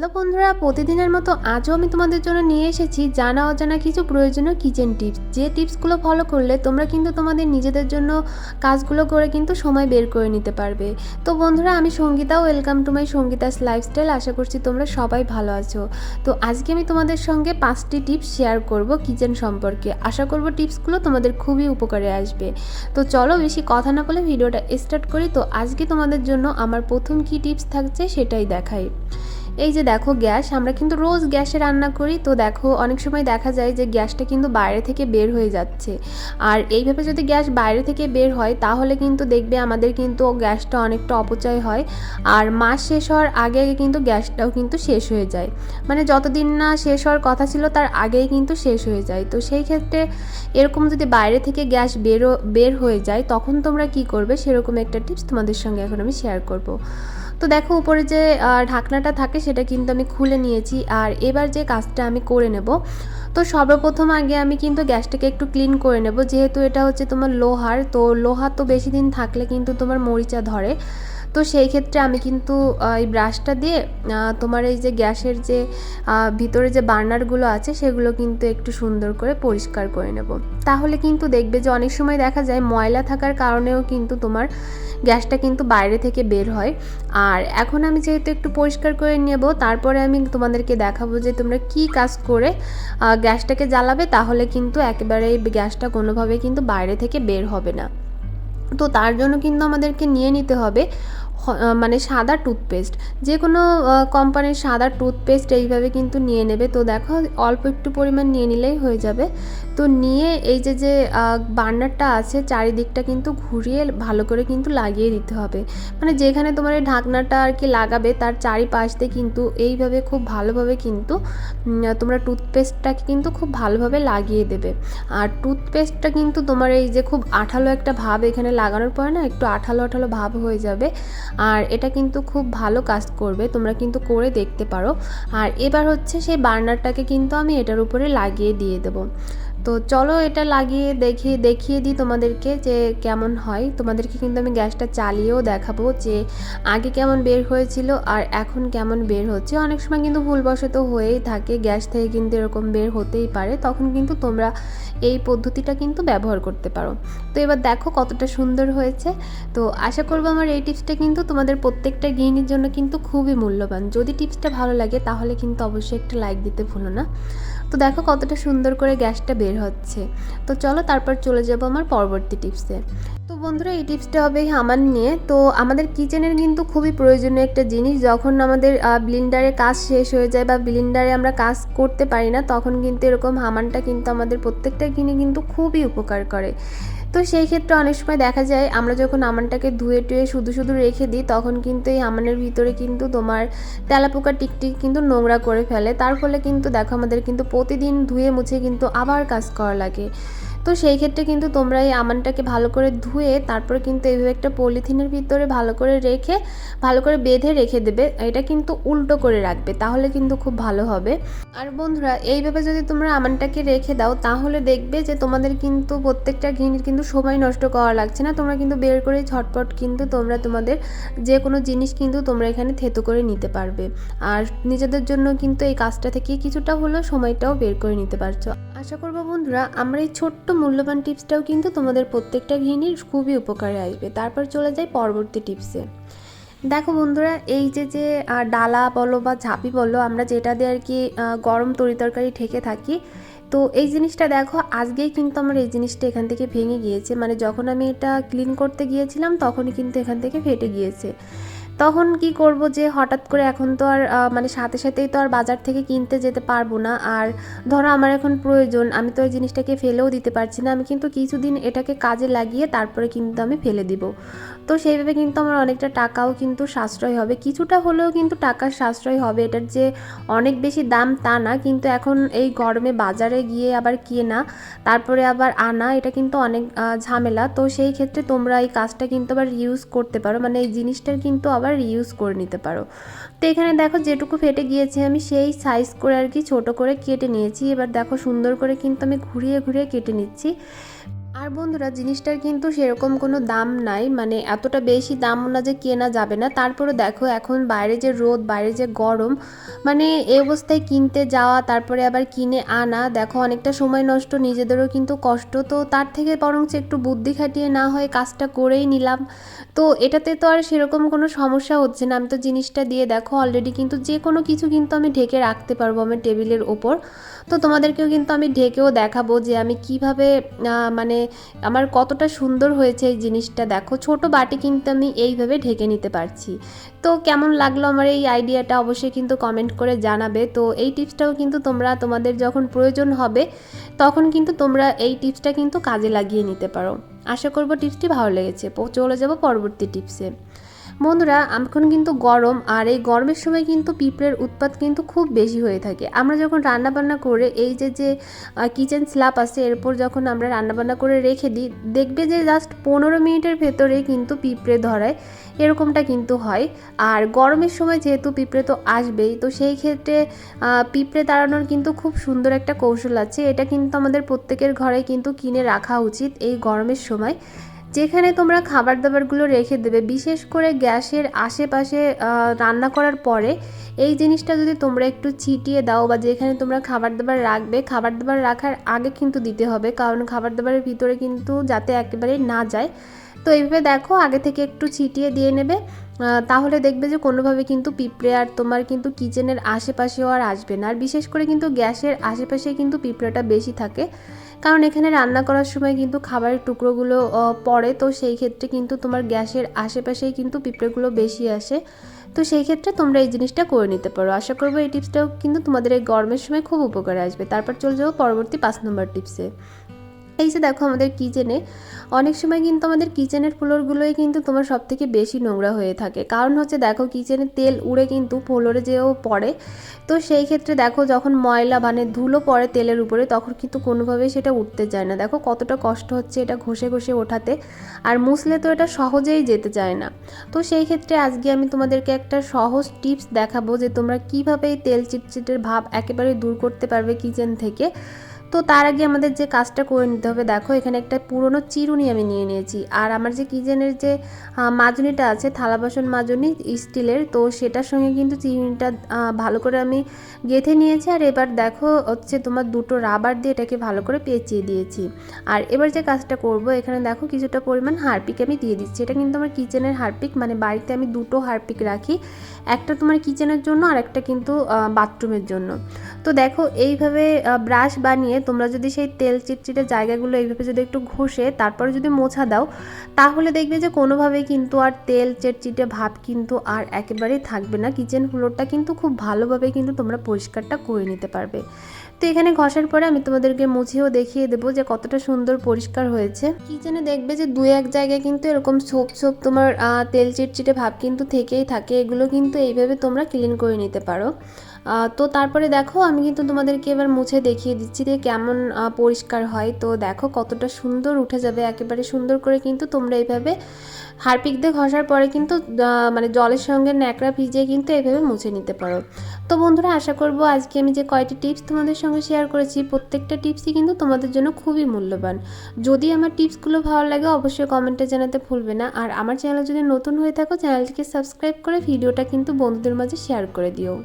Hello বন্ধুরা, প্রতিদিনের মতো আজও আমি তোমাদের জন্য নিয়ে এসেছি জানা অজানা কিছু প্রয়োজনীয় কিচেন টিপস যে টিপসগুলো ফলো করলে তোমরা কিন্তু তোমাদের নিজেদের জন্য কাজগুলো করে কিন্তু সময় বের করে নিতে পারবে। তো বন্ধুরা, আমি Sangeeta welcome to my Sangeeta's lifestyle আশা করছি তোমরা সবাই ভালো আছো। তো আজকে আমি তোমাদের সঙ্গে পাঁচটি টিপস শেয়ার করব কিচেন সম্পর্কে। আশা করব টিপসগুলো তোমাদের খুবই উপকারে আসবে। তো চলো বেশি কথা না বলে ভিডিওটা স্টার্ট করি। তো আজকে তোমাদের জন্য আমার প্রথম কি টিপস থাকছে সেটাই দেখাই। এই যে দেখো গ্যাস, আমরা কিন্তু রোজ গ্যাসে রান্না করি। তো দেখো, অনেক সময় দেখা যায় যে গ্যাসটা কিন্তু বাইরে থেকে বের হয়ে যাচ্ছে। আর এইভাবে যদি গ্যাস বাইরে থেকে বের হয়, তাহলে কিন্তু দেখবে আমাদের কিন্তু গ্যাসটা অনেকটা অপচয় হয়। আর মাস শেষ হওয়ার আগে আগে কিন্তু গ্যাসটাও কিন্তু শেষ হয়ে যায়। মানে যতদিন না শেষ হওয়ার কথা ছিল, তার আগেই কিন্তু শেষ হয়ে যায়। তো সেই ক্ষেত্রে এরকম যদি বাইরে থেকে গ্যাস বেরো, বের হয়ে যায়, তখন তোমরা কি করবে? সেরকম একটা টিপস তোমাদের সঙ্গে এখন আমি শেয়ার করব। তো দেখো উপরে যে ঢাকনাটা থাকে সেটা কিন্তু আমি খুলে নিয়েছি। আর এবার যে কাজটা আমি করে নেব, তো সর্বপ্রথম আগে আমি কিন্তু গ্যাসটাকে একটু ক্লিন করে নেব। যেহেতু এটা হচ্ছে তোমার লোহার, তো লোহা তো বেশি দিন থাকলে কিন্তু তোমার মরিচা ধরে। তো সেই ক্ষেত্রে আমি কিন্তু এই ব্রাশটা দিয়ে তোমার এই যে গ্যাসের যে ভিতরে যে বার্নারগুলো আছে সেগুলো কিন্তু একটু সুন্দর করে পরিষ্কার করে নেব। তাহলে কিন্তু দেখবে যে অনেক সময় দেখা যায় ময়লা থাকার কারণেও কিন্তু তোমার গ্যাসটা কিন্তু বাইরে থেকে বের হয়। আর এখন আমি যেহেতু একটু পরিষ্কার করে নেব, তারপরে আমি তোমাদেরকে দেখাবো যে তোমরা কি কাজ করে গ্যাসটাকে জ্বালাবে, তাহলে কিন্তু একেবারে গ্যাসটা কোনোভাবে কিন্তু বাইরে থেকে বের হবে না। তো তার জন্য কিন্তু আমাদেরকে নিয়ে নিতে হবে। মানে সাদা টুথপেস্ট যে কোনো কোম্পানির সাদা টুথপেস্ট এইভাবে কিন্তু নিয়ে নেবে। তো দেখো, অল্প একটু পরিমাণ নিয়ে নিলেই হয়ে যাবে। তো নিয়ে এই যে যে বার্নারটা আছে, চারিদিকটা কিন্তু ঘুরিয়ে ভালো করে কিন্তু লাগিয়ে দিতে হবে। মানে যেখানে তোমার এই ঢাকনাটা আর কি লাগাবে, তার চারিপাশ দিয়ে কিন্তু এইভাবে খুব ভালোভাবে কিন্তু তোমরা টুথপেস্টটাকে কিন্তু খুব ভালোভাবে লাগিয়ে দেবে। আর টুথপেস্টটা কিন্তু তোমার এই যে খুব আঠালো একটা ভাব এখানে লাগানোর পরে না, একটু আঠালো আঠালো ভাব হয়ে যাবে। আর এটা কিন্তু খুব ভালো কাজ করবে, তোমরা কিন্তু করে দেখতে পারো। আর এবার হচ্ছে সেই বার্নারটাকে কিন্তু আমি এটার উপরে লাগিয়ে দিয়ে দেবো। তো চলো এটা লাগিয়ে দেখিয়ে দেখিয়ে দিই তোমাদেরকে যে কেমন হয়। তোমাদেরকে কিন্তু আমি গ্যাসটা চালিয়েও দেখাবো যে আগে কেমন বের হয়েছিল আর এখন কেমন বের হচ্ছে। অনেক সময় কিন্তু ভুলবশত হয়েই থাকে, গ্যাস থেকে কিন্তু এরকম বের হতেই পারে। তখন কিন্তু তোমরা এই পদ্ধতিটা কিন্তু ব্যবহার করতে পারো। তো এবার দেখো কতটা সুন্দর হয়েছে। তো আশা করব আমার এই টিপসটা কিন্তু তোমাদের প্রত্যেকটা গেইনের জন্য কিন্তু খুবই মূল্যবান। যদি টিপসটা ভালো লাগে তাহলে কিন্তু অবশ্যই একটা লাইক দিতে ভুলো না। তো দেখো কতটা সুন্দর করে গ্যাসটা বের হচ্ছে। তো চলো তারপর চলে যাব আমার পরবর্তী টিপসে। বন্ধুরা, এই টিপসটা হবে হামান নিয়ে। তো আমাদের কিচেনের কিন্তু খুবই প্রয়োজনীয় একটা জিনিস। যখন আমাদের ব্লিন্ডারে কাজ শেষ হয়ে যায় বা ব্লিন্ডারে আমরা কাজ করতে পারি না, তখন কিন্তু এরকম হামানটা কিন্তু আমাদের প্রত্যেকটা কিনে কিন্তু খুবই উপকার করে। তো সেই ক্ষেত্রে অনেক সময় দেখা যায়, আমরা যখন আমানটাকে ধুয়ে টুয়ে শুধু শুধু রেখে দিই, তখন কিন্তু এই আমানের ভিতরে কিন্তু তোমার তেলাপোকা টিকটিক কিন্তু নোংরা করে ফেলে। তার ফলে কিন্তু দেখো আমাদের কিন্তু প্রতিদিন ধুয়ে মুছে কিন্তু আবার কাজ করা লাগে। তো সেই ক্ষেত্রে কিন্তু তোমরা এই আমানটাকে ভালো করে ধুয়ে তারপরে কিন্তু এইভাবে একটা পলিথিনের ভিতরে ভালো করে রেখে, ভালো করে বেঁধে রেখে দেবে। এটা কিন্তু উল্টো করে রাখবে, তাহলে কিন্তু খুব ভালো হবে। আর বন্ধুরা, এইভাবে যদি তোমরা আমানটাকে রেখে দাও, তাহলে দেখবে যে তোমাদের কিন্তু প্রত্যেকটা গৃহিণীর কিন্তু সময় নষ্ট করা লাগছে না। তোমরা কিন্তু বের করে ঝটপট কিন্তু তোমরা তোমাদের যে কোনো জিনিস কিন্তু তোমরা এখানে থেতো করে নিতে পারবে। আর নিজেদের জন্য কিন্তু এই কাজটা থেকে কিছুটা হলেও সময়টাও বের করে নিতে পারছ। আশা করব বন্ধুরা, আমরা এই ছোট্ট মূল্যবান টিপসটাও কিন্তু তোমাদের প্রত্যেকটা গৃহিণীর খুবই উপকারে আসবে। তারপর চলে যাই পরবর্তী টিপসে। দেখো বন্ধুরা, এই যে যে ডালা বলো বা ঝাঁপি বলো, আমরা যেটা দিয়ে আর কি গরম তরি তরকারি ঠেকে থাকি, তো এই জিনিসটা দেখো আজকেই কিন্তু আমার এই জিনিসটা এখান থেকে ভেঙে গিয়েছে। মানে যখন আমি এটা ক্লিন করতে গিয়েছিলাম, তখনই কিন্তু এখান থেকে ফেটে গিয়েছে। তখন কি করব যে হঠাৎ করে এখন তো আর মানে সাথে সাথেই তো আর বাজার থেকে কিনতে যেতে পারব না। আর ধরো আমার এখন প্রয়োজন, আমি তো ওই জিনিসটাকে ফেলেও দিতে পারছি না, আমি কিন্তু কিছুদিন এটাকে কাজে লাগিয়ে তারপরে কিন্তু আমি ফেলে দিব। তো সেইভাবে কিন্তু আমার অনেকটা টাকাও কিন্তু সাশ্রয় হবে, কিছুটা হলেও কিন্তু টাকার সাশ্রয় হবে। এটার যে অনেক বেশি দাম তা না, কিন্তু এখন এই গরমে বাজারে গিয়ে আবার কেনা, তারপরে আবার আনা, এটা কিন্তু অনেক ঝামেলা। তো সেই ক্ষেত্রে তোমরা এই কাজটা কিন্তু আবার ইউজ করতে পারো। মানে এই জিনিসটার কিন্তু আবার ইউজ করে নিতে পারো। তো এখানে দেখো যেটুকু ফেটে গিয়েছে আমি সেই সাইজ করে আর কি ছোটো করে কেটে নিয়েছি। এবার দেখো সুন্দর করে কিন্তু আমি ঘুরিয়ে ঘুরিয়ে কেটে নিচ্ছি। আর বন্ধুরা, জিনিসটার কিন্তু সেরকম কোনো দাম নাই। মানে এতটা বেশি দাম না যে কেনা যাবে না। তারপরে দেখো, এখন বাইরে যে রোদ, বাইরে যে গরম মানে এই অবস্থায় কিনতে যাওয়া, তারপরে আবার কিনে আনা, দেখো অনেকটা সময় নষ্ট, নিজেদেরও কিন্তু কষ্ট। তো তার থেকে বরঞ্চ একটু বুদ্ধি খাটিয়ে না হয় কাজটা করেই নিলাম। তো এটাতে তো আর সেরকম কোনো সমস্যা হচ্ছে না। আমি তো জিনিসটা দিয়ে দেখো অলরেডি কিন্তু যে কোনো কিছু কিন্তু আমি ঢেকে রাখতে পারব আমার টেবিলের ওপর। তো তোমাদেরকেও কিন্তু আমি ঢেকেও দেখাবো যে আমি কীভাবে মানে আমার কতটা সুন্দর হয়েছে এই জিনিসটা দেখো। ছোট বাটি কিন্তু আমি এইভাবে ঢেকে নিতে পারছি। তো কেমন লাগল আমার এই আইডিয়াটা অবশ্যই কিন্তু কমেন্ট করে জানাবে। তো এই টিপসটাও কিন্তু তোমরা তোমাদের যখন প্রয়োজন হবে, তখন কিন্তু তোমরা এই টিপসটা কিন্তু কাজে লাগিয়ে নিতে পারো। আশা করব টিপসটি ভালো লেগেছে। চলে যাব পরবর্তী টিপসে। বন্ধুরা, এখন কিন্তু গরম আর এই গরমের সময় কিন্তু পিঁপড়ের উৎপাত কিন্তু খুব বেশি হয়ে থাকে। আমরা যখন রান্নাবান্না করে এই যে যে কিচেন স্ল্যাব আছে এরপর যখন আমরা রান্নাবান্না করে রেখে দিই, দেখবে যে জাস্ট পনেরো মিনিটের ভেতরে কিন্তু পিঁপড়ে ধরায়। এরকমটা কিন্তু হয়। আর গরমের সময় যেহেতু পিঁপড়ে তো আসবেই, তো সেই ক্ষেত্রে পিঁপড়ে তাড়ানোর কিন্তু খুব সুন্দর একটা কৌশল আছে। এটা কিন্তু আমাদের প্রত্যেকের ঘরে কিন্তু কিনে রাখা উচিত এই গরমের সময়। যেখানে তোমরা খাবার দাবারগুলো রেখে দেবে, বিশেষ করে গ্যাসের আশেপাশে রান্না করার পরে এই জিনিসটা যদি তোমরা একটু ছিটিয়ে দাও বা যেখানে তোমরা খাবার দাবার রাখবে খাবার দাবার রাখার আগে কিন্তু দিতে হবে, কারণ খাবার দাবারের ভিতরে কিন্তু যাতে একেবারে না যায়। তো এইভাবে দেখো, আগে থেকে একটু ছিটিয়ে দিয়ে নেবে তাহলে দেখবে যে কোনোভাবে কিন্তু পিঁপড়ে আর তোমার কিন্তু কিচেনের আশেপাশেও আর আসবে না। আর বিশেষ করে কিন্তু গ্যাসের আশেপাশে কিন্তু পিঁপড়েটা বেশি থাকে। কারণ এখানে রান্না করার সময় কিন্তু খাবারের টুকরোগুলো পড়ে, তো সেই ক্ষেত্রে কিন্তু তোমার গ্যাসের আশেপাশেই কিন্তু পিঁপড়েগুলো বেশি আসে। তো সেই ক্ষেত্রে তোমরা এই জিনিসটা করে নিতে পারো। আশা করব এই টিপসটাও কিন্তু তোমাদের এই গরমের সময় খুব উপকারে আসবে। তারপর চলে যাব পরবর্তী পাঁচ নম্বর টিপসে। এই যে দেখো আমাদের কিচেনে অনেক সময় কিন্তু আমাদের কিচেনের ফ্লোরগুলোই কিন্তু তোমার সব থেকে বেশি নোংরা হয়ে থাকে। কারণ হচ্ছে দেখো কিচেনে তেল উড়ে কিন্তু ফ্লোরে যেও পড়ে। তো সেই ক্ষেত্রে দেখো যখন ময়লা মানে ধুলো পড়ে তেলের উপরে, তখন কিন্তু কোনোভাবেই সেটা উঠতে যায় না। দেখো কতটা কষ্ট হচ্ছে এটা ঘষে ঘষে ওঠাতে। আর মুসলে তো এটা সহজেই যেতে চায় না। তো সেই ক্ষেত্রে আজকে আমি তোমাদেরকে একটা সহজ টিপস দেখাবো যে তোমরা কীভাবে এই তেল চিটচিটের ভাব একেবারে দূর করতে পারবে কিচেন থেকে। তো তার আগে আমাদের যে কাজটা করে নিতে হবে, দেখো এখানে একটা পুরনো চিরুনি আমি নিয়ে নিয়েছি। আর আমার যে কিচেনের যে মাজুনিটা আছে, থালা বাসন মাজুনি স্টিলের, তো সেটার সঙ্গে কিন্তু চিরুনিটা ভালো করে আমি গেঁথে নিয়েছি। আর এবার দেখো হচ্ছে তোমার দুটো রাবার দিয়ে এটাকে ভালো করে পেঁচিয়ে দিয়েছি। আর এবার যে কাজটা করব, এখানে দেখো কিছুটা পরিমাণ হারপিক আমি দিয়ে দিচ্ছি। এটা কিন্তু আমার কিচেনের হারপিক মানে বাড়িতে আমি দুটো হারপিক রাখি, একটা তোমার কিচেনের জন্য আর একটা কিন্তু বাথরুমের জন্য। তো দেখো এইভাবে ব্রাশ বানিয়ে তোমরা যদি সেই তেল চিটচিটে জায়গাগুলো এইভাবে যদি একটু ঘষে তারপরে যদি মোছা দাও, তাহলে দেখবে যে কোনোভাবেই কিন্তু আর তেল চিটচিটে ভাব কিন্তু আর একেবারেই থাকবে না। কিচেন ফ্লোরটা কিন্তু খুব ভালোভাবে কিন্তু তোমরা পরিষ্কারটা করে নিতে পারবে। তো এখানে ঘষার পরে আমি তোমাদেরকে মুছেও দেখিয়ে দেবো যে কতটা সুন্দর পরিষ্কার হয়েছে। কিচেনে দেখবে যে দু এক জায়গায় কিন্তু এরকম ছোপ ছোপ তোমার তেল চিটচিটে ভাব কিন্তু থেকেই থাকে। এগুলো কিন্তু এইভাবে তোমরা ক্লিন করে নিতে পারো। তো তারপরে দেখো, আমি কিন্তু তোমাদেরকে এবার মুছে দেখিয়ে দিচ্ছি যে কেমন পরিষ্কার হয়। তো দেখো কতটা সুন্দর উঠে যাবে, একেবারে সুন্দর করে কিন্তু তোমরা এইভাবে হারপিক দিয়ে ঘষার পরে কিন্তু মানে জলের সঙ্গে ন্যাকড়া ভিজিয়ে কিন্তু এইভাবে মুছে নিতে পারো। তো বন্ধুরা, আশা করব আজকে আমি যে কয়টি টিপস তোমাদের সঙ্গে শেয়ার করেছি, প্রত্যেকটা টিপসই কিন্তু তোমাদের জন্য খুবই মূল্যবান। যদি আমার টিপসগুলো ভালো লাগে, অবশ্যই কমেন্টে জানাতে ভুলবে না। আর আমার চ্যানেল যদি নতুন হয়ে থাকো, চ্যানেলটিকে সাবস্ক্রাইব করে ভিডিওটা কিন্তু বন্ধুদের মাঝে শেয়ার করে দিও।